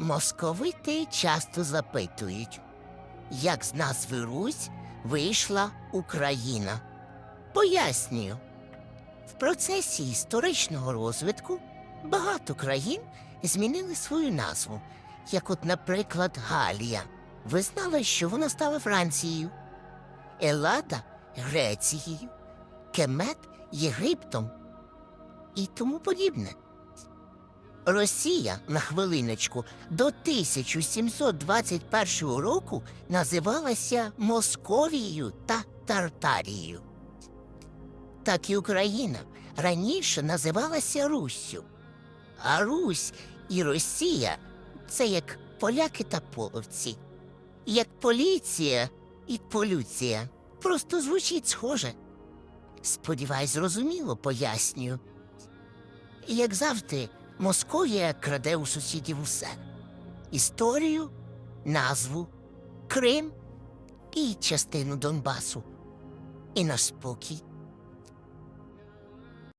Московити часто запитують, як з назви Русь вийшла Україна. Пояснюю. В процесі історичного розвитку багато країн змінили свою назву, як от, наприклад, Галія. Ви знали, що вона стала Францією, Елада Грецією, Кемет Єгиптом і тому подібне. Росія на хвилиночку до 1721 року називалася Московією та Тартарією. Так і Україна раніше називалася Руссю. А Русь і Росія це як поляки та половці, як поліція і полюція. Просто звучить схоже. Сподіваюсь, зрозуміло пояснюю. Як завжди, Московія краде у сусідів усе: історію, назву, Крим і частину Донбасу. І наш спокій.